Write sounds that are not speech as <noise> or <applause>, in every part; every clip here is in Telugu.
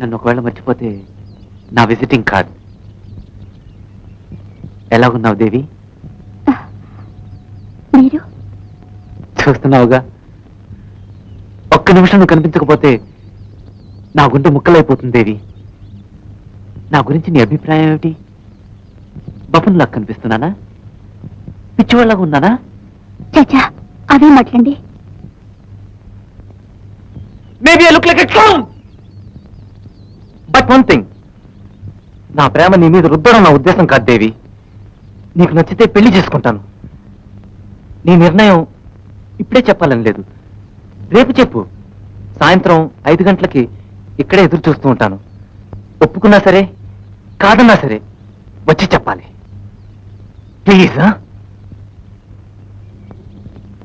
నన్ను ఒకవేళ మర్చిపోతే నా విజిటింగ్ కార్డ్ ఎలా ఉన్నావు దేవి? మీరు? చూస్తున్నావుగా. ఒక్క నిమిషం నువ్వు కనిపించకపోతే నా గుండె ముక్కలైపోతుంది దేవి. నా గురించి నీ అభిప్రాయం ఏమిటి? బఫన్లా కనిపిస్తున్నానా? పిచ్చివాళ్ళగా ఉన్నానా? చచ్చా అవే మాట్లాడండి. Maybe look like a clown one thing నా ప్రేమ నీ మీద రుద్దడం నా ఉద్దేశం కాదు దేవి. నీకు నచ్చితే పెళ్ళి చేసుకుంటాను. నీ నిర్ణయం ఇప్పుడే చెప్పాలని లేదు. రేపు చెప్పు. సాయంత్రం ఐదు గంటలకి ఇక్కడే ఎదురు చూస్తూ ఉంటాను. ఒప్పుకున్నా సరే కాదన్నా సరే వచ్చి చెప్పాలి. ప్లీజ్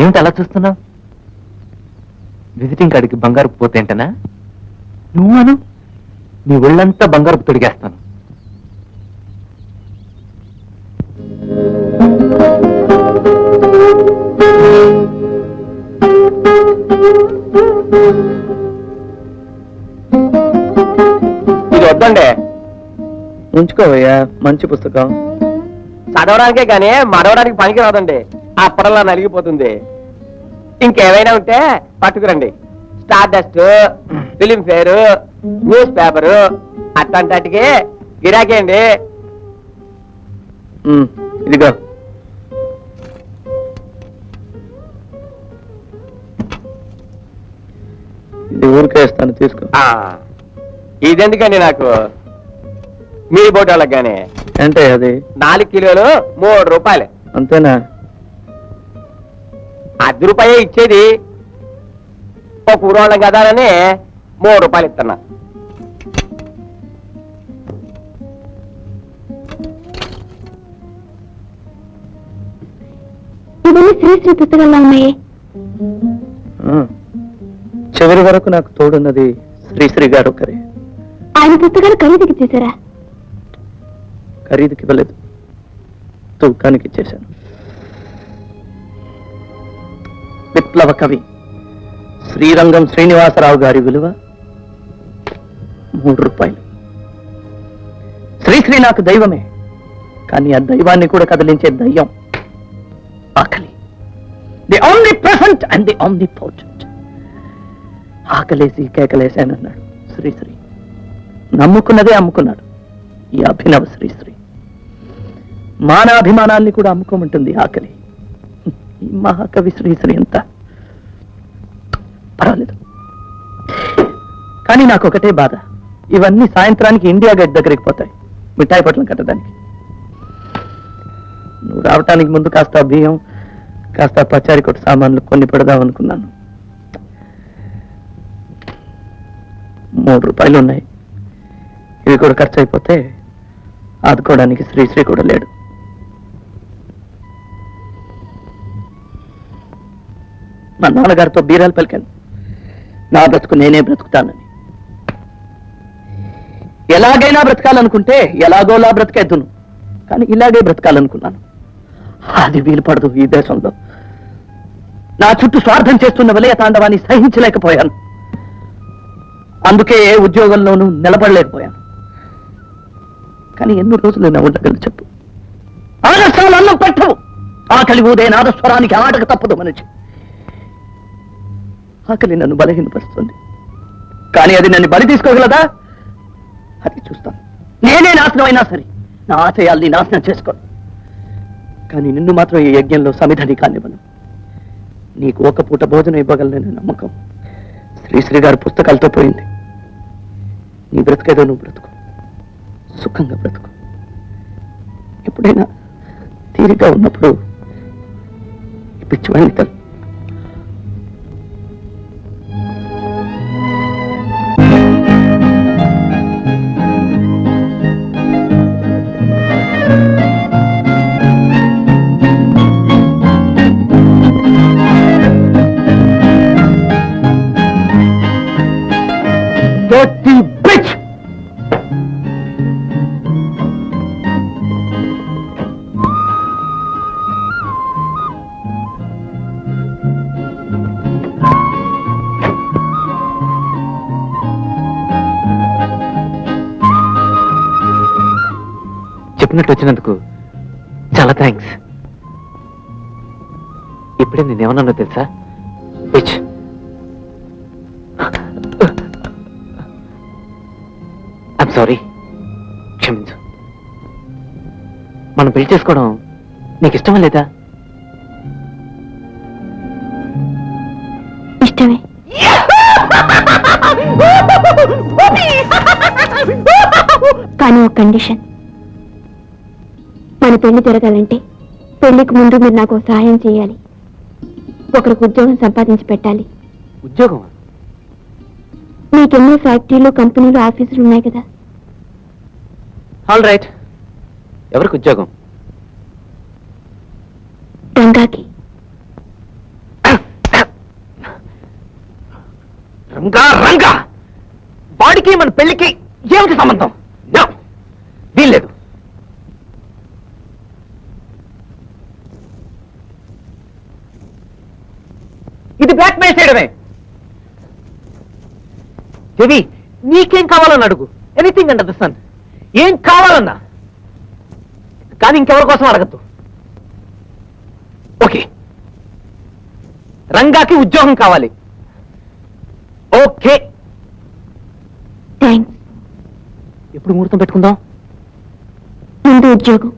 ఏమిటి అలా చూస్తున్నావు? విజిటింగ్ కార్డుకి బంగారు పోతేంటనా నువ్వను నీ ఒళ్ళంతా బంగారు తొడిగేస్తాను. ఇది వద్దండి. ఉంచుకోవయ్యా మంచి పుస్తకం. చదవడానికే కానీ మడవడానికి పనికి రాదండి. అప్పడలా నలిగిపోతుంది. ఇంకేమైనా ఉంటే పట్టుకురండి. Stardust Filmfare newspaper. అట్లాంటికి గిరాకీ అండి ఇదిగో. ఇది ఊరికే ఇస్తాను తీసుకో. ఆ, ఇదెందుకండి నాకు? మీ బోటాలకు కానీ అంటే అది? నాలుగు కిలోలు మూడు రూపాయలు. అంతేనా? అర్ధ రూపాయే ఇచ్చేది. ఒక ఊరోళ్ళం కదా అని మూడు రూపాయలు ఇస్తున్నా శ్రీశ్రీ పుస్తకాల్లో ఉన్నాయి చివరి వరకు నాకు తోడున్నది శ్రీశ్రీ గారు ఒకరే. ఆయన పుస్తకాలు ఖరీదుకి చేశారా ఖరీదుకి ఇవ్వలేదు. తూకానికి ఇచ్చేశాను. విప్లవ కవి శ్రీరంగం శ్రీనివాసరావు గారి విలువ మూడు రూపాయలు. శ్రీశ్రీ నాకు దైవమే కానీ ఆ దైవాన్ని కూడా కదిలించే దయ్యం ఆకలి. The only present and the only portent ఆకలేసి కేకలేశానన్నాడు శ్రీశ్రీ నమ్ముకున్నదే అమ్ముకున్నాడు. ఈ అభినవ శ్రీశ్రీ. మానాభిమానాన్ని కూడా అమ్ముకోమంటుంది ఆకలి. ఈ మహాకవి శ్రీశ్రీ అంతా పర్వాలేదు. కానీ నాకు ఒకటే బాధ. ఇవన్నీ సాయంత్రానికి ఇండియా గేట్ దగ్గరికి పోతాయి. మిఠాయి పట్లం కట్టడానికి. నువ్వు రావటానికి ముందు కాస్త బియ్యం కాస్త పచారి కొట్టు సామాన్లు కొన్ని పెడదాం అనుకున్నాను. మూడు రూపాయలు ఉన్నాయి. ఇవి కూడా ఖర్చు అయిపోతే ఆదుకోవడానికి శ్రీశ్రీ కూడా లేడు. మా నాన్నగారితో బీరాలు పలికాను. నా బ్రతుకు నేనే బ్రతుకుతానని. ఎలాగైనా బ్రతకాలనుకుంటే ఎలాగోలా బ్రతికేద్దును. కానీ ఇలాగే బ్రతకాలనుకున్నాను. అది వీలు పడదు ఈ దేశంలో. నా చుట్టూ స్వార్థం చేస్తున్న విలయ తాండవాన్ని సహించలేకపోయాను. అందుకే ఏ ఉద్యోగంలోనూ నిలబడలేకపోయాను. కానీ ఎన్ని రోజులు నా ఉండగలను చెప్పు. ఆదర్శాలు అన్నం పెట్టవు. ఆకలి ఊదే నాదస్వరానికి ఆటకు తప్పదు మనిషి. ఆకలి నన్ను బలహీనపరుస్తుంది. కానీ అది నన్ను బలి తీసుకోగలదా? అది చూస్తాను. నేనే నాశనం అయినా సరే నా ఆశయాల్ని నాశనం చేసుకోను. కానీ నిన్ను మాత్రం ఈ యజ్ఞంలో సమిధని కానివ్వను. నీకు ఒక పూట భోజనం ఇవ్వగలననే నమ్మకం. శ్రీశ్రీ గారి పుస్తకాలతో పోయింది. నీ బ్రతికేదో నువ్వు బ్రతుకు. సుఖంగా బ్రతుకు. ఎప్పుడైనా తీరిగా ఉన్నప్పుడు పిచ్చివాడిని చెప్పినట్టు వచ్చినందుకు చాలా థ్యాంక్స్ ఇప్పుడే నేనేమన్నానో తెలుసా? పిచ్ ఐమ్ సారీ క్షమించు. మనం పెళ్ళి చేసుకోవడం నీకు ఇష్టమా లేదా? ఇష్టమే. కానీ ఒక కండిషన్ పెళ్ళి జరగాలంటే పెళ్ళికి ముందు మీరు నాకు సహాయం చేయాలి. ఒకరికి ఉద్యోగం సంపాదించి పెట్టాలి. ఉద్యోగం మీకెన్నో ఫ్యాక్టరీలు కంపెనీలు ఆఫీసులు ఉన్నాయి కదా. ఆల్ రైట్ ఎవరికి ఉద్యోగం? రంగాకి. రంగా రంగా! వాడికి మన పెళ్ళికి ఏమిటి సంబంధం? ఇది బ్లాక్ మెయిల్ చేయడమే. దేవి నీకేం కావాలని అడుగు. ఎనీథింగ్ అండర్ ద సన్ ఏం కావాలన్నా. కానీ ఇంకెవరి కోసం అడగద్దు. ఓకే రంగాకి ఉద్యోగం కావాలి. ఓకే థ్యాంక్స్ ఎప్పుడు ముహూర్తం పెట్టుకుందాం? ముందు ఉద్యోగం.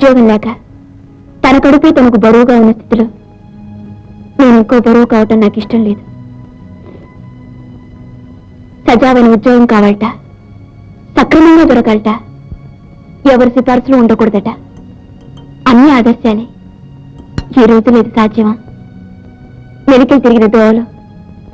ఉద్యోగం లేక తన కడుపే తనకు బరువుగా ఉన్న స్థితిలో నేను ఇంకో బరువు కావటం నాకు ఇష్టం లేదు. సజావైన ఉద్యోగం కావాలట సక్రమంగా దొరకాలట ఎవరి సిఫార్సులు ఉండకూడదట. అన్ని ఆదర్శాలే. ఈ రోజు లేదు సాధ్యమా? మెలికలు తిరిగిన దోవలో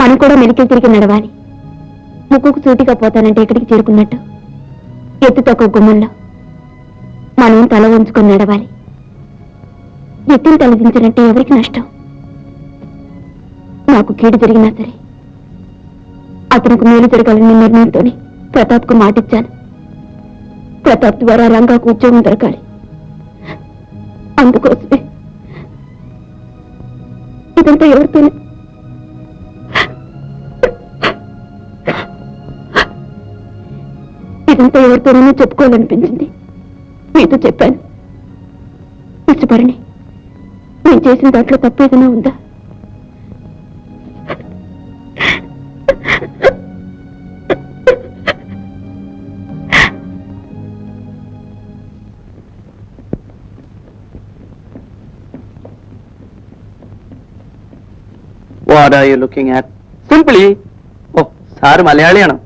మనం కూడా మెలికలు తిరిగి నడవాలి. ముక్కుకు సూటిగా పోతానంటే ఎక్కడికి చేరుకున్నట్టు. ఎత్తు తక్కువ గుమ్మంలో మనం తల ఉంచుకొని నడవాలి. ఎత్తిని తలదించినట్టే ఎవరికి నష్టం? నాకు కీడు జరిగినా సరే అతనికి మేలు జరగాలని నిర్ణయంతోనే ప్రతాప్కు మాటిచ్చాను. ప్రతాప్ ద్వారా రంగాకు ఉద్యోగం దొరకాలి. అందుకోసమే ఇదంతా ఎవరితోనే ఇదంతా ఎవరితోనైనా చెప్పుకోవాలనిపించింది. మీతో చెప్పాను ఇష్టపడని నేను చేసిన దాంట్లో తప్పు ఏదైనా ఉందా what are you looking at simply oh sir മലയാളിയാണോ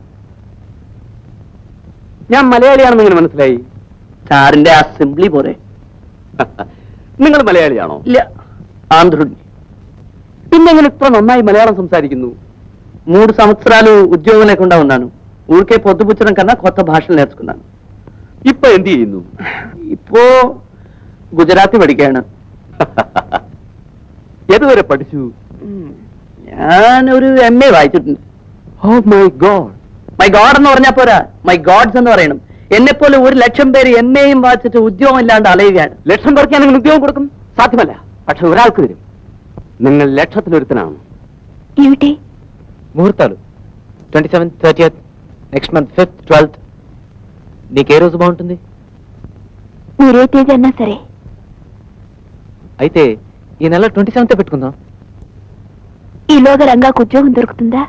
ഞാൻ മലയാളിയാണെന്ന് ഇങ്ങനെ മനസ്സിലായി സ്റ്റാറിന്റെ അസംബ്ലി പോരെ? <laughs> നിങ്ങൾ മലയാളിയാണോ? ഇല്ല. ആന്ധ്രുണ്ണി പിന്നെങ്ങനെ ഇത്ര നന്നായി മലയാളം സംസാരിക്കുന്നു? മൂന്ന് సంవత్సరాలు ఉద్యోగం లేకుండా ఉన్నాను ఊరికే పొద్దుపుచ్చడం కన్నా కొత్త భాషలు నేర్చుకున్నాను ഇപ്പൊ എന്ത് ചെയ്യുന്നു? ഇപ്പോ ഗുജറാത്തി പഠിക്കാണ് <laughs> ഏതുവരെ പഠിച്ചു? ഞാൻ ഒരു എം എ വായിച്ചിട്ടുണ്ട്. Oh my God my God എന്ന് പറഞ്ഞാ പോരാ. മൈ ഗോഡ്സ് എന്ന് പറയണം. എന്നെ പോലെ ഒരു ലക്ഷം പേര് എം എയും വായിച്ചിട്ട് ഉദ്യോഗം ഇല്ലാണ്ട് അലയുകയാണ് ലക്ഷം പേർക്ക് ഞാൻ ഉദ്യോഗം കൊടുക്കും സാധ്യമല്ല പക്ഷെ ഒരാൾക്ക് തരും നിങ്ങൾ ലക്ഷത്തിലൊരുത്തനാണ് ఏమిటి ముహూర్తాలు twenty seventh thirtieth next month fifth twelfth నీకు ఏ రోజు బాగుంటుంది మీరే తేదీ అన్నా సరే అయితే ఈ నెల ట్వంటీ సెవెంత్ పెట్టుకుందాం ఈలోగా రంగాకు ఉద్యోగం దొరుకుతుందా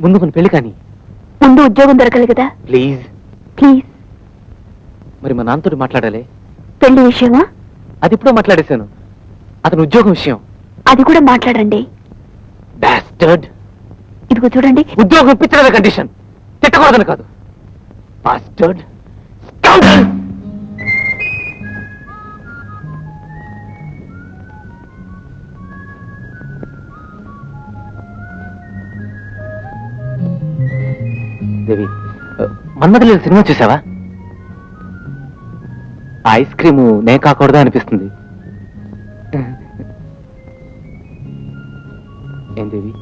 ముందు కొన్ని పెళ్లి కానీ ముందు ఉద్యోగం దొరకాలి కదా ప్లీజ్ ప్లీజ్. మరి మా నాన్నతో మాట్లాడాలి? పెళ్ళి విషయమా? అది ఇప్పుడో మాట్లాడేశాను. అతని ఉద్యోగం విషయం. అది కూడా మాట్లాడండి. బ్యాస్టర్డ్ ఇదిగో చూడండి. ఉద్యోగం ఇప్పించడమే కండిషన్ తిట్టకూడదని కాదు. బాస్టర్డ్ దేవి మన్మధుల సినిమా చూసావా? ఐస్ క్రీము నే కాకూడదా అనిపిస్తుంది. ఏం దేవి?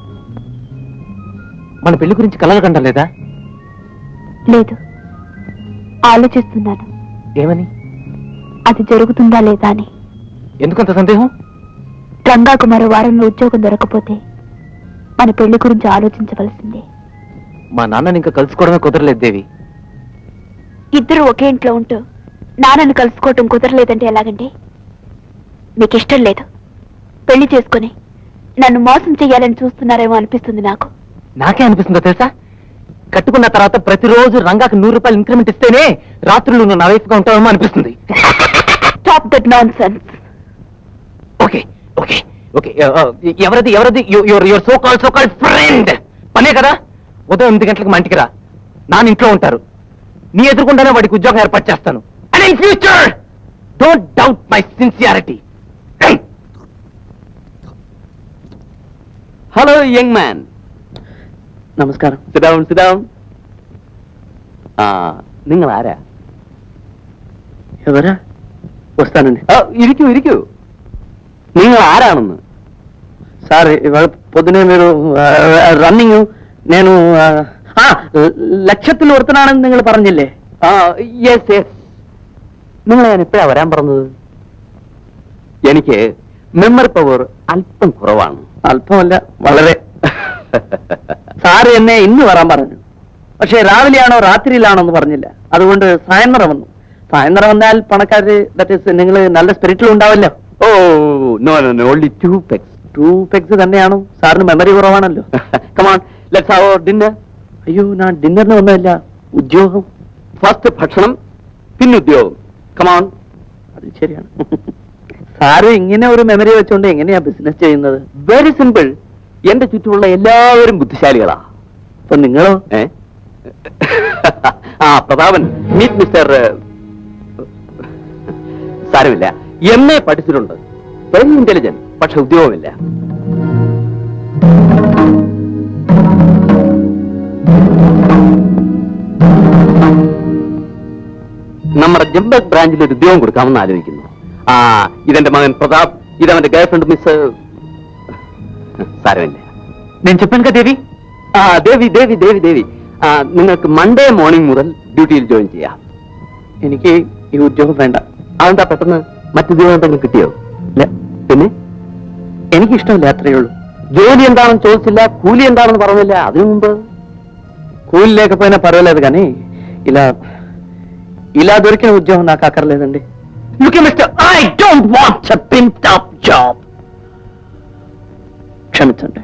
మన పెళ్ళి గురించి కలలు కండం లేదా? లేదు. ఆలోచిస్తున్నాను. ఏమని? అది జరుగుతుందా లేదా అని. ఎందుకంత సందేహం? రంగాకు మరో వారంలో ఉద్యోగం దొరకపోతే మన పెళ్ళి గురించి ఆలోచించవలసిందే. మా నాన్నని ఇంకా కలుసుకోవడమే కుదరలేదు దేవి. ఇద్దరు ఒకే ఇంట్లో ఉంటూ నాన్నను కలుసుకోవటం కుదరలేదంటే ఎలాగండి? మీకు ఇష్టం లేదు. పెళ్ళి చేసుకుని నన్ను మోసం చెయ్యాలని చూస్తున్నారేమో అనిపిస్తుంది నాకు. నాకే అనిపిస్తుందో తెలుసా? కట్టుకున్న తర్వాత ప్రతిరోజు రంగాకు నూరు రూపాయలు ఇంక్రిమెంట్ ఇస్తేనే రాత్రులు నువ్వు నా వైఫ్గా ఉంటావేమో అనిపిస్తుంది. Stop that nonsense okay okay. Okay ఎవరది ఎవరది? Your your so call so call friend పనే కదా? ఉదయం ఎనిమిది గంటలకు మా ఇంటికి రా. నాన్న ఇంట్లో ఉంటారు. నీ ఎదురుకుండానే వాడికి ఉద్యోగం ఏర్పాటు చేస్తాను and in future don't doubt my sincerity hello young man നമസ്കാരം സിഡൗൺ സിഡൗൺ ആ നിങ്ങൾ ആരാ ఎవరా వస్తానండి ആ, ഇരിക്കൂ ഇരിക്കൂ നിങ്ങൾ ആരാണെന്ന് సార్ ఇవాళ పొద్దునే మీరు రన్నింగ్ నేను ആ, ലക്ഷ്യത്തിൽ ലക്ഷത്തിൽ ഒരുത്തനാണെന്ന് നിങ്ങൾ പറഞ്ഞില്ലേ? ആ യെസ് യെസ് നിങ്ങൾ ഞാൻ എപ്പോഴാ വരാൻ പറഞ്ഞത്? എനിക്ക് മെമ്മറി പവർ അല്പം കുറവാണ്. അല്പമല്ല വളരെ. <laughs> സാറ് എന്നെ ഇന്ന് വരാൻ പറഞ്ഞു. പക്ഷെ രാവിലെയാണോ രാത്രിയിലാണോ എന്ന് പറഞ്ഞില്ല. അതുകൊണ്ട് സായന്തരം വന്നു. സായന്തരം വന്നാൽ പണക്കാര് ദാറ്റ് ഇസ് നിങ്ങൾ നല്ല സ്പിരിറ്റിൽ ഉണ്ടാവല്ലോ. ഓ no no no only two pegs two pegs തന്നെയാണോ? സാറിന് മെമ്മറി കുറവാണല്ലോ. കമാൺ ലെറ്റ്സ് ഹാവ് ഡിന്നർ അയ്യോ ഞാൻ ഡിന്നറിന് വന്നതല്ല. ഉദ്യോഗം. ഫസ്റ്റ് ഭക്ഷണം പിന്നെ ഉദ്യോഗം. കമാൺ അത് ശരിയാണ്. സാറ് ഇങ്ങനെ ഒരു മെമ്മറി വെച്ചുകൊണ്ട് എങ്ങനെയാ ബിസിനസ് ചെയ്യുന്നത്? വെരി സിമ്പിൾ എന്റെ ചുറ്റുമുള്ള എല്ലാവരും ബുദ്ധിശാലികളാ. അപ്പൊ നിങ്ങളോ? ഏ? ആ പ്രതാപൻ. മീറ്റ് മിസ്റ്റർ സാരമില്ല. എം എ പഠിച്ചിട്ടുണ്ട്. വെരി ഇന്റലിജന്റ് പക്ഷെ ഉദ്യോഗമില്ല. നമ്മുടെ ജംബക് ബ്രാഞ്ചിൽ ഒരു ഉദ്യോഗം കൊടുക്കാമെന്ന് ആലോചിക്കുന്നു. ആ ഇതെന്റെ മകൻ പ്രതാപ് ഇതവന്റെ ഗേൾഫ്രണ്ട് മിസ് സാരമില്ല. ആ ദേവി ദേവി ദേവി ദേവി. ആ നിങ്ങൾക്ക് മൺഡേ മോർണിംഗ് മുതൽ ഡ്യൂട്ടിയിൽ ജോയിൻ ചെയ്യാം. എനിക്ക് ഈ ഉദ്യോഗം വേണ്ട. അതെന്താ പെട്ടെന്ന് ദിവസം എന്തെങ്കിലും കിട്ടിയോ? ഇല്ല പിന്നെ? എനിക്കിഷ്ടമില്ല അത്രയേ ഉള്ളൂ. ജോലി എന്താണെന്ന് ചോദിച്ചില്ല കൂലി എന്താണെന്ന് പറഞ്ഞില്ല അതിനു മുമ്പ്. కూలి പറയല്ലേ അത് കാനേ ഇല്ല ఇలా దొరికిన ఉద్యోగం నాకు అక్కర్లేదండి. Look mister I don't want a pint up job క్షమించండి.